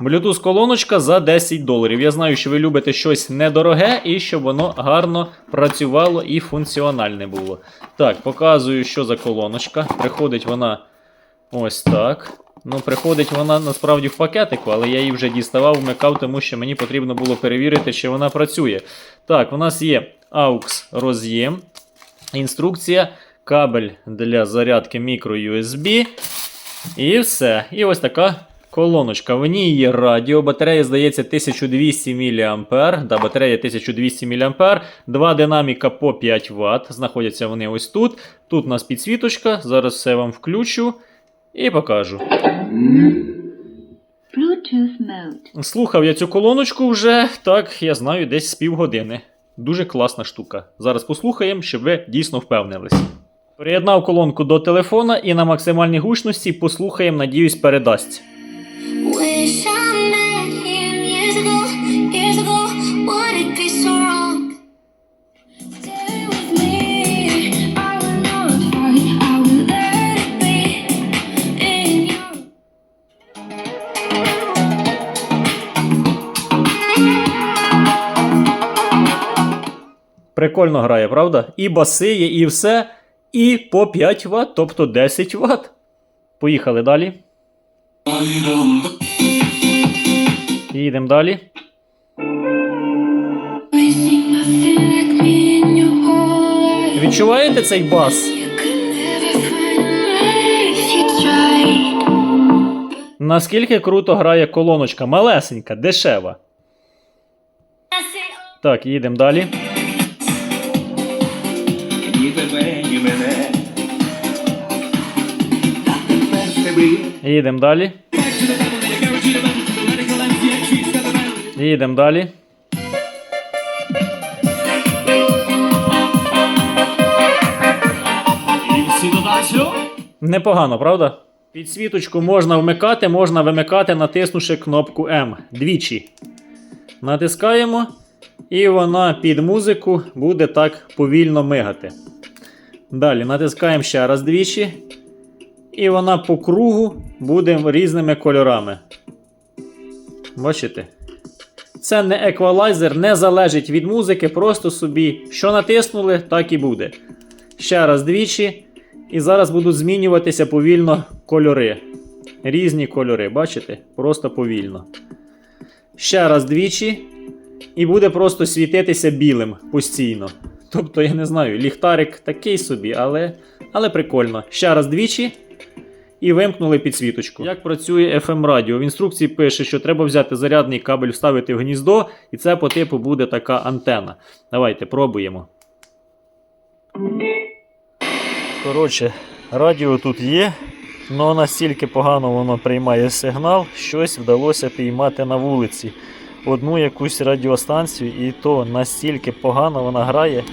Bluetooth колоночка за 10 доларів. Я знаю, що ви любите щось недороге і щоб воно гарно працювало і функціональне було. Так, показую, що за колоночка. Приходить вона ось так. Ну, приходить вона насправді в пакетику, але я її вже діставав, вмикав, тому що мені потрібно було перевірити, чи вона працює. Так, у нас є AUX роз'єм, інструкція, кабель для зарядки microUSB. І все. І ось така колоночка. В ній є радіо. Батарея, здається, 1200 мА. Да, батарея 1200 мА. Два динаміка по 5 Вт. Знаходяться вони ось тут. Тут у нас підсвіточка. Зараз все вам включу і покажу. Bluetooth mode. Слухав я цю колоночку вже, так, я знаю, десь з півгодини. Дуже класна штука. Зараз послухаємо, щоб ви дійсно впевнились. Приєднав колонку до телефона і на максимальній гучності послухаємо, надіюсь, передасть. Прикольно грає, правда? І баси є, і все. І по 5 Вт, тобто 10 Вт. Поїхали далі. Whole life. Відчуваєте цей бас? Наскільки круто грає колоночка, малесенька, дешева. Так, їдемо далі. Тепер тебе. Їдемо далі. Їдемо далі. Непогано, правда? Підсвіточку можна вмикати, можна вимикати, натиснувши кнопку М двічі. Натискаємо, і вона під музику буде так повільно мигати. Далі натискаємо ще раз двічі. І вона по кругу буде різними кольорами. Бачите? Це не еквалайзер, не залежить від музики, просто собі що натиснули, так і буде. Ще раз двічі. І зараз будуть змінюватися повільно кольори. Різні кольори, бачите? Просто повільно. Ще раз двічі. І буде просто світитися білим постійно. Тобто, я не знаю, ліхтарик такий собі, але, але прикольно. Ще раз двічі. І вимкнули підсвіточку. Як працює FM радіо? В інструкції пише, що треба взяти зарядний кабель, вставити в гніздо, і це по типу буде така антена. Давайте пробуємо. Коротше, радіо тут є, але настільки погано воно приймає сигнал, щось вдалося піймати на вулиці. Одну якусь радіостанцію, і то настільки погано вона грає.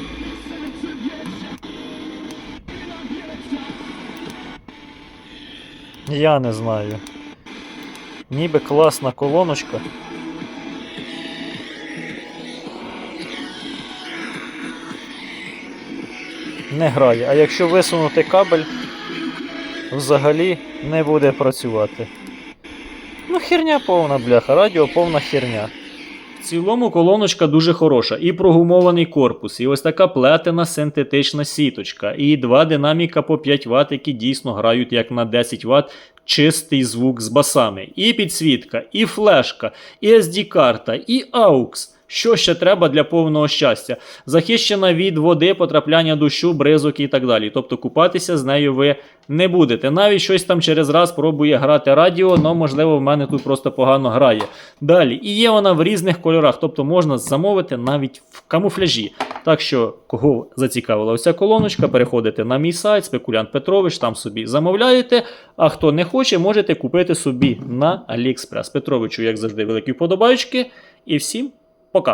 Я не знаю. Ніби класна колоночка. Не грає. А якщо висунути кабель, взагалі не буде працювати. Ну, херня повна, бляха, радіо повна херня. В цілому колоночка дуже хороша. І прогумований корпус, і ось така плетена синтетична сіточка, і два динаміка по 5 Вт, які дійсно грають як на 10 Вт. Чистий звук з басами, і підсвітка, і флешка, і SD-карта, і AUX. Що ще треба для повного щастя? Захищена від води, потрапляння дощу, бризок і так далі. Тобто купатися з нею ви не будете. Навіть щось там через раз пробує грати радіо, але можливо в мене тут просто погано грає. Далі, і є вона в різних кольорах, тобто можна замовити навіть в камуфляжі. Так що, кого зацікавила оця колоночка, переходите на мій сайт, спекулянт Петрович, там собі замовляєте. А хто не хоче, можете купити собі на AliExpress. Петровичу, як завжди, великі вподобайки. І всім പൊക്ക.